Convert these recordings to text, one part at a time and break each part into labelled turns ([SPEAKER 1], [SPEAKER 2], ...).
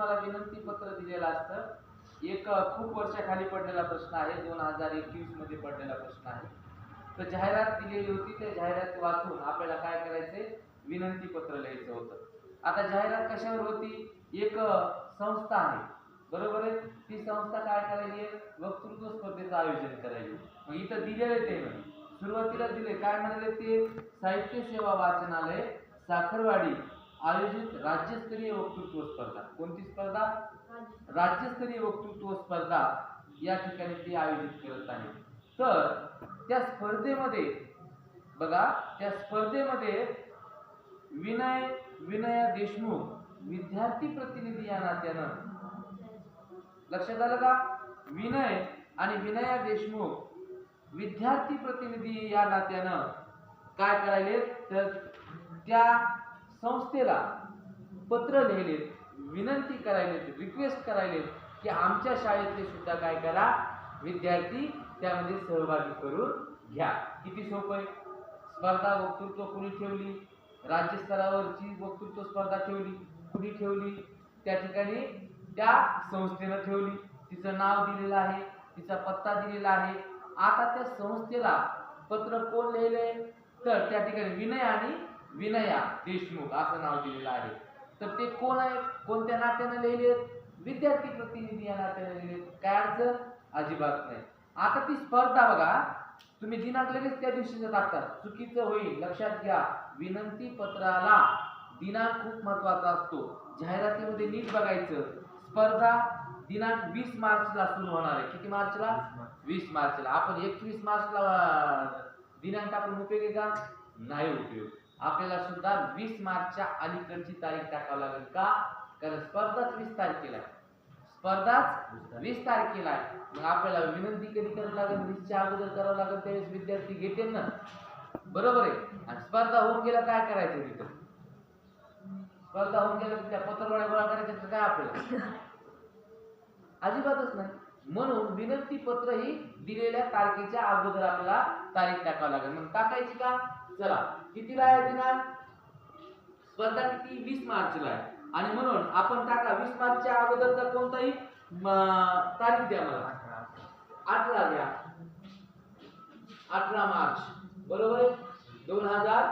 [SPEAKER 1] तुम्हाला विनंती पत्र दिलेलं असतं. एक खूप वर्षाखाली पडलेला प्रश्न आहे. दोन हजार एकवीसमध्ये पडलेला प्रश्न आहे. तर जाहिरात दिलेली होती त्या जाहिरात वाचून आपल्याला काय करायचंय? विनंती पत्र लिहायचं होतं. आता जाहिरात कशावर होती? एक संस्था आहे. बरोबर आहे? ती संस्था काय करायची वक्तृत्व स्पर्धेचं आयोजन करायली. मग इथं दिलेले ते सुरुवातीला दिले काय म्हणाले ते? साहित्य सेवा वाचनालय साखरवाडी. आयोजित राज्यस्तरीय वक्तृत्व स्पर्धा. कोणती स्पर्धा? राज्यस्तरीय. वक्तृत्व स्पर्धा या ठिकाणी ते आयोजित करत आहे तर त्या स्पर्धेमध्ये बघा त्या स्पर्धेमध्ये विनय विनया देशमुख विद्यार्थी प्रतिनिधी या नात्यानं. लक्षात आलं का? विनय आणि विनया देशमुख विद्यार्थी प्रतिनिधी या नात्यानं काय करायले तर त्या संस्थेला पत्र लिहिले विनंती करायले रिक्वेस्ट करायले की आमच्या शाळेतले सुद्धा काय करा विद्यार्थी त्यामध्ये सहभागी करून घ्या. किती सोपं आहे? स्पर्धा वक्तृत्व कुणी ठेवली? राज्यस्तरावरची वक्तृत्व स्पर्धा ठेवली? कुणी ठेवली? त्या ठिकाणी त्या संस्थेनं ठेवली. तिचं नाव दिलेलं आहे तिचा पत्ता दिलेला आहे. आता त्या संस्थेला पत्र कोण लिहिले तर त्या ठिकाणी विनय आणि विनया देशमुख असं नाव दिलेलं आहे. तर ते कोण आहे? कोणत्या नात्याने लिहिले विद्यार्थी प्रतिनिधी या नात्याने लिहिले काय अडचण? अजिबात नाही. आता ती स्पर्धा बघा. तुम्ही दिनांक लगेच त्या दिवशी टाकतात चुकीचं होईल. लक्षात घ्या. विनंती पत्राला दिनांक खूप महत्त्वाचा असतो. जाहिरातीमध्ये नीट बघायचं. स्पर्धा दिनांक वीस मार्चला सुरू होणार आहे. किती मार्चला? वीस मार्चला. आपण एकवीस मार्चला दिनांक आपण उपयोग आहे का? नाही उपयोग. आपल्याला सुद्धा वीस मार्चच्या अलीकडची तारीख टाकावं लागेल का? कारण स्पर्धाच वीस तारखेला आहे. स्पर्धाच वीस तारखेला आहे. मग आपल्याला विनंती कधी करावी लागेल? वीसच्या अगोदर करावं लागेल त्यावेळेस विद्यार्थी घेतील ना. बरोबर आहे. आणि स्पर्धा होऊन गेला काय करायचं तिथं? स्पर्धा होऊन गेला त्या पत्रवाड्या गोळा करायच्या तर काय आपल्याला? अजिबातच नाही. म्हणून विनंती पत्र ही दिलेल्या तारखेच्या अगोदर आपल्याला तारीख टाकावं लागेल. मग टाकायची का? चला कितीला आहे दिनांक स्पर्धा किती? वीस मार्चला आहे. आणि म्हणून आपण टाका वीस मार्चच्या अगोदरचा कोणताही तारीख द्या मला. अठरा द्या. अठरा मार्च. बरोबर? आहे दोन हजार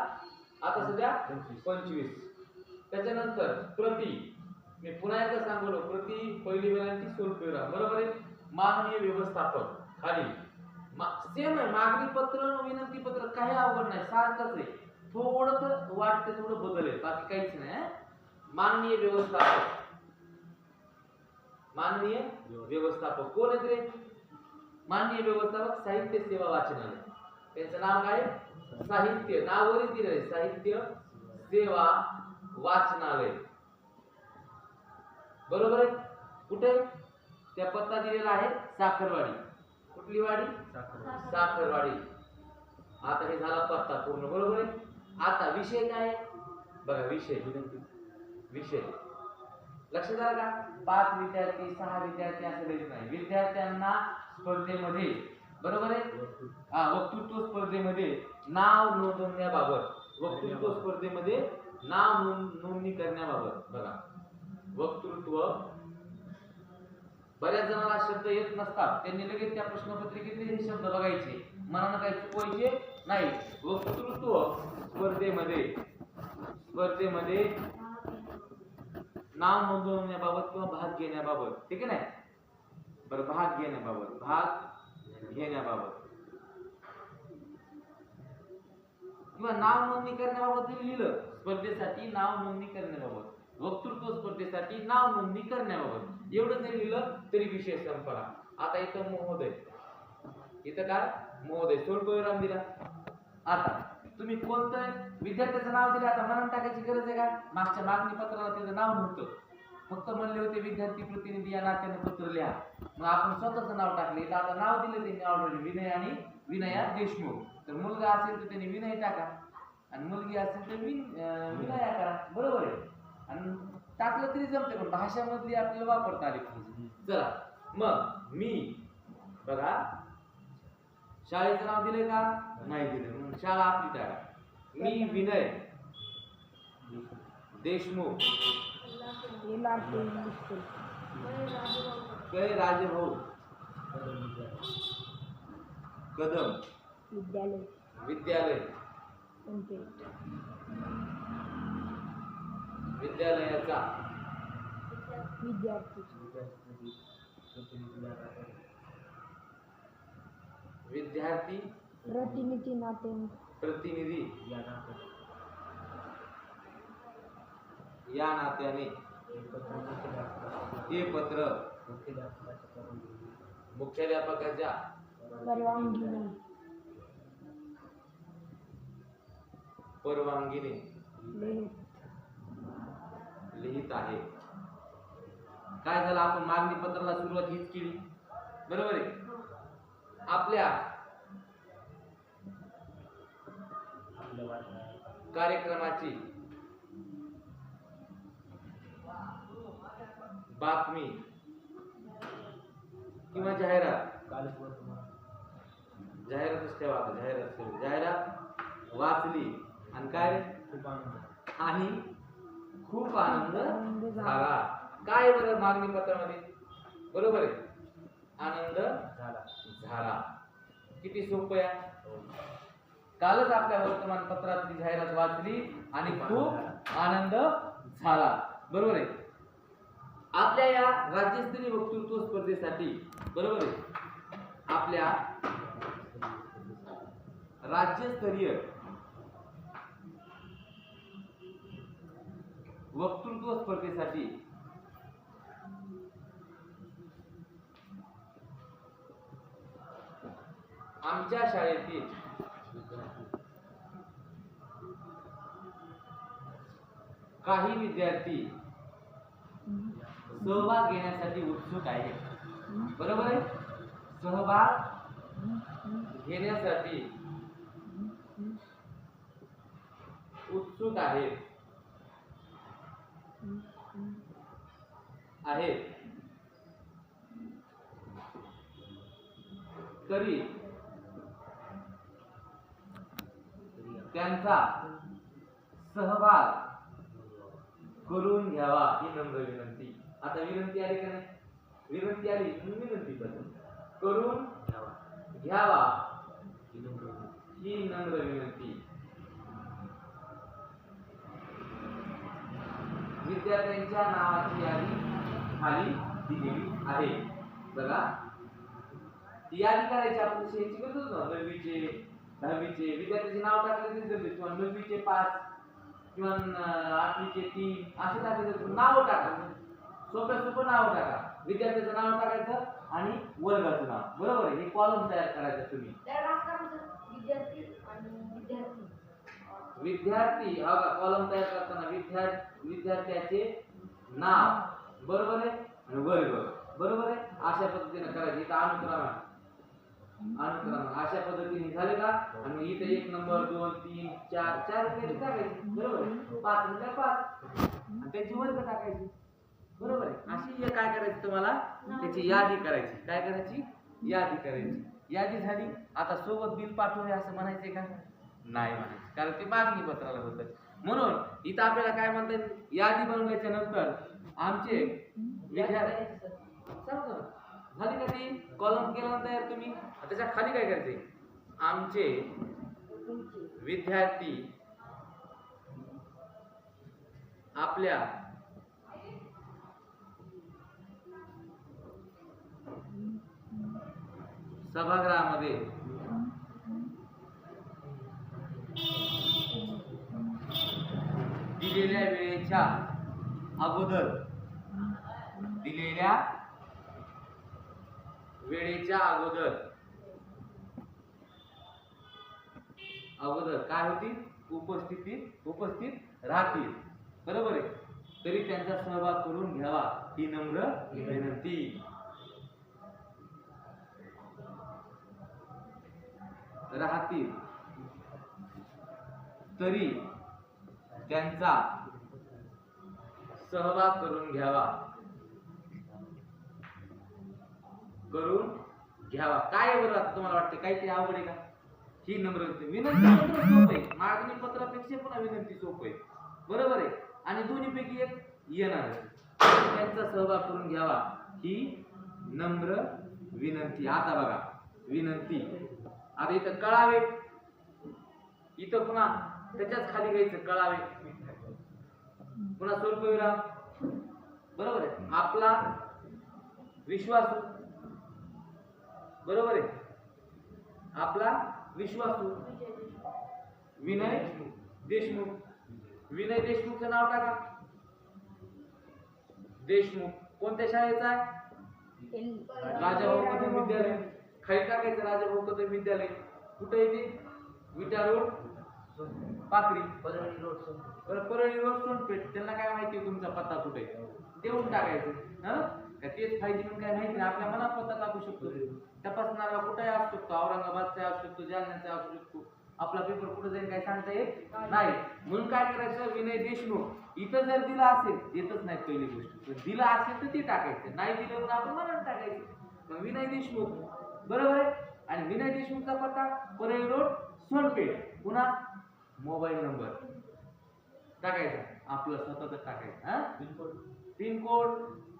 [SPEAKER 1] आता सध्या पंचवीस. त्याच्यानंतर प्रति मी पुन्हा एकदा सांगलो प्रति पहिली वेळांची स्वरूप बरोबर आहे? माननीय व्यवस्थापक. खाली. सेम आहे मागणी पत्र विनंती पत्र काही अवघड नाही सारखंच आहे. थोडं तर वाटतं थोडं बदल आहे. बाकी काहीच नाही माननीय व्यवस्थापक. माननीय व्यवस्थापक. कोण आहेत रे? माननीय व्यवस्थापक साहित्य सेवा वाचनालय. त्यांचं नाव काय? साहित्य. नाववरच दिलं आहे. साहित्य सेवा वाचनालय. बरोबर आहे? कुठे? त्या पत्ता दिलेला आहे साखरवाडी. कुठली वाडी? साखरवाडी. आता हे झाला पत्ता पूर्ण बरोबर आहे? आता विषय काय? बघा विषय विषय. लक्षात आलं का? पाच विद्यार्थी सहा विद्यार्थी असं द्यायचं नाही. विद्यार्थ्यांना स्पर्धेमध्ये बरोबर आहे? हा वक्तृत्व स्पर्धेमध्ये नाव नोंदवण्याबाबत वक्तृत्व स्पर्धेमध्ये नाव नोंद नोंदणी करण्याबाबत बघा. वक्तृत्व बऱ्याच जणांना शब्द येत नसतात. त्यांनी लगेच त्या प्रश्नपत्रिकेतले हे शब्द बघायचे. मनानं काही चुकवायचे नाही. वक्तृत्व स्पर्धेमध्ये स्पर्धेमध्ये नाव नोंदवण्याबाबत किंवा भाग घेण्याबाबत. ठीक आहे ना? बरं भाग घेण्याबाबत. भाग घेण्याबाबत. किंवा नाव नोंदणी करण्याबाबत लिहिलं स्पर्धेसाठी नाव नोंदणी करण्याबाबत. वक्तृत्व स्पर्धेसाठी नाव नोंदणी करण्याबाबत. एवढं जरी लिहिलं तरी विषय संपला. आता इथं महोदय. इथं काय महोदय सोडकोराम दिला. आता तुम्ही कोणतं विद्यार्थ्याचं नाव दिलं? आता म्हणून टाकायची गरज आहे का? मागच्या मागणी पत्राला त्याचं नाव नव्हतं. फक्त म्हणले होते विद्यार्थी प्रतिनिधी या नात्याने पत्र लिहा. मग आपण स्वतःचं नाव टाकले. तर आता नाव दिलं त्यांनी ऑलरेडी विनय आणि विनया देशमुख. तर मुलगा असेल तर त्यांनी विनय टाका. आणि मुलगी असेल तर विन विनया करा. बरोबर आहे. आणि टाकलं तरी जमते पण भाषामधली आपल्याला वापरता आली पाहिजे. चला मग मी बघा शाळेचं नाव दिलंय का? नाही दिलं मग शाळा आपली टाका. मी विनय देशमुख. कै राजभाऊ? कदम.
[SPEAKER 2] विद्यालय.
[SPEAKER 1] विद्यालय. विद्यालयाचा.
[SPEAKER 2] विद्यार्थी.
[SPEAKER 1] विद्यार्थी.
[SPEAKER 2] प्रतिनिधी नाते
[SPEAKER 1] प्रतिनिधी. या नात्याने. हे पत्र मुख्याध्यापकाच्या
[SPEAKER 2] परवानगीने.
[SPEAKER 1] परवानगीने.
[SPEAKER 2] लिहित
[SPEAKER 1] आहे. काय झालं? आपण मागणी पत्राला सुरुवात हीच केली. बरोबर आहे? आपल्या कार्यक्रमाची बातमी किंवा जाहिरात? जाहिरातच ठेवा जाहिरात. जाहिरात वाचली. आणि काय? आणि खूप आनंद झाला. काय बरं मागणी पत्रामध्ये? बरोबर आहे. आनंद झाला. किती सोपं आहे? कालच आपल्या वर्तमानपत्रातली जाहिरात वाचली आणि खूप आनंद झाला. बरोबर आहे. आपल्या या राज्यस्तरीय वक्तृत्व स्पर्धेसाठी बरोबर आहे. आपल्या राज्यस्तरीय वक्तृत्व स्पर्धेसाठी आमच्या शाळेतील काही विद्यार्थी सहभाग घेण्यासाठी उत्सुक आहे बरोबर आहे? सहभाग घेण्यासाठी उत्सुक आहेत. आहे. तरी त्यांचा सहभाग करून घ्यावा ही नम्र विनंती. आता विनंती आली का नाही? विनंती आली विनंती करतो. करून घ्यावा ही नम्र विनंती विद्यार्थ्यांच्या नावाची यादी खाली दिलेली आहे. बघा. ती यादी करायची आपण शेची ह्याची करतो ना नववीचे दहावीचे. विद्यार्थ्याचे नाव टाकले तरी जमते. किंवा नववीचे पाच किंवा आठवीचे तीन असे टाकले तर नाव टाका. सोप्या सोपं नाव टाका. विद्यार्थ्याचं नाव टाकायचं आणि वर्गाचं नाव. बरोबर हे कॉलम तयार करायचं तुम्ही.
[SPEAKER 3] विद्यार्थी विद्यार्थी
[SPEAKER 1] कॉलम तयार करताना विद्यार्थी विद्यार्थ्याचे नाव. बरोबर आहे? आणि वर्ग बरोबर आहे? अशा पद्धतीने करायचे. इथं अनुक्रम आहे. अनुक्रम अशा पद्धतीने झाले का? आणि इथे एक नंबर दोन तीन चार चार रुपये टाकायचे. बरोबर आहे? पाच म्हणजे पाच. आणि त्याची वर्ग टाकायची. बरोबर आहे? अशी हे काय करायची तुम्हाला? त्याची यादी करायची. काय करायची? यादी करायची. यादी झाली. आता सोबत बिल पाठवूया असं म्हणायचे का? नाही म्हणायचं. कारण ते मागणी पत्राला होतं. म्हणून इथं आपल्याला काय म्हणतात यादी बनवल्याच्या नंतर आमचे विद्यार्थी झाली का ती? कॉलम केला तयार तुम्ही? त्याच्याखाली काय करायचे आमचे विद्यार्थी आपल्या सभागृहामध्ये दिलेल्या वेळेच्या अगोदर दिलेल्या वेळेच्या अगोदर अगोदर काय होती? उपस्थितीत उपस्थित राहतील. बरोबर आहे? तरी त्यांचा सहभाग करून घ्यावा ही नम्र विनंती. राहतील. तरी त्यांचा सहभाग करून घ्यावा. करून घ्यावा. काय बरं आता तुम्हाला वाटतं काहीतरी आवड आहे का? ही नम्र विनंती पत्र आहे. मागणी पत्रापेक्षा पुन्हा विनंती सोप आहे. बरोबर आहे? आणि दोन्हीपैकी एक येणार त्यांचा सहभाग करून घ्यावा. ही नम्र विनंती. आता बघा. विनंती. आता इथं कळावे. इथं पुन्हा त्याच्याच खाली घ्यायचं कळावे. पुन्हा स्वल्पविराम बरोबर आहे? आपला विश्वासू. बरोबर आहे? आपला विश्वासू. विनय देशमुख. विनय देशमुखचं नाव टाका. देशमुख. कोणत्या शाळेचा आहे?
[SPEAKER 2] राजा
[SPEAKER 1] राजाभाऊ कदम विद्यालय. खाली टाकायचं राजाभाऊ कदम विद्यालय. कुठे येते विटा रोड पाथरी.
[SPEAKER 4] परळी रोड
[SPEAKER 1] बरं परळी रोड सोनपेठ त्यांना काय माहिती तुमचा पत्ता कुठे? देऊन टाकायचं. हं? का तेच पाहिजे म्हणून काय माहिती नाही. आपल्या मनात पत्ता टाकू शकतो. तपासणारा कुठेही असू शकतो. औरंगाबादचा असू शकतो जालन्याचा असू शकतो. आपला पेपर कुठे जाईल काय सांगता येत नाही. म्हणून काय करायचं? विनय देशमुख इथं जर दिला असेल देतच नाही पहिली गोष्ट. दिला असेल तर ते टाकायचं. नाही दिलं तर आपण मनात टाकायचं. मग विनय देशमुख बरोबर आहे? आणि विनय देशमुखचा पत्ता परळी रोड सोनपेठ. पुन्हा मोबाईल नंबर. टाकायचा. आपलं स्वतःच टाकायचं हा? पिनकोड.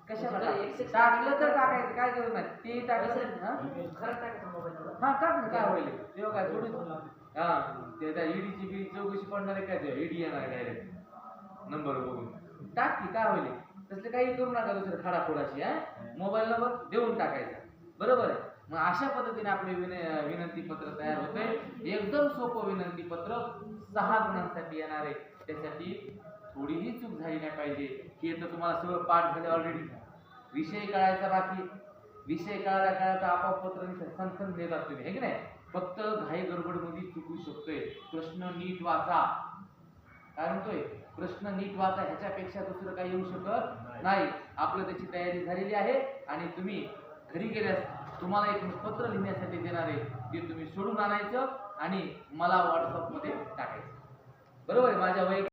[SPEAKER 1] कशाला टाकायचं? टाकलं तर टाकायचं. काय गरज नाही. ते टाकायचं हा?
[SPEAKER 4] खरं टाकायचं मोबाईल नंबर?
[SPEAKER 1] हा टाक ना काय होईल? तेव्हा काय थोडी हा ते त्या ईडीची बी चौकशी पडणार आहे काय ईडी येणार डायरेक्ट नंबर बघून. टाक की काय होईल? तसलं काही करू नका दुसरं खडाखोडाशी हा. मोबाईल नंबर देऊन टाकायचा. बरोबर आहे? मग अशा पद्धतीने आपले विनय विनंती पत्र तयार होते एकदम सोपं विनंती पत्र. सहा गुणांसाठी येणार आहे. त्यासाठी थोडीही चूक झाली नाही पाहिजे. की तर तुम्हाला सगळं पाठ झाले ऑलरेडी विषय कळायचा बाकी. विषय कळायला कळायचा आपोआप पत्र संसन देतात तुम्ही. हे की नाही? फक्त घाई गडबडमध्ये चुकू शकतोय. प्रश्न नीट वाचा. काय म्हणतोय? प्रश्न नीट वाचा. ह्याच्यापेक्षा दुसरं काही येऊ शकत नाही. आपलं त्याची तयारी झालेली आहे आणि तुम्ही घरी गेल्यास तुम्हाला एक पत्र लिहिण्यासाठी देणार आहे ते तुम्ही सोडून आणायचं आणि मला व्हॉट्सअपमध्ये टाकायचं. बरोबर आहे माझ्या वैयक्तिक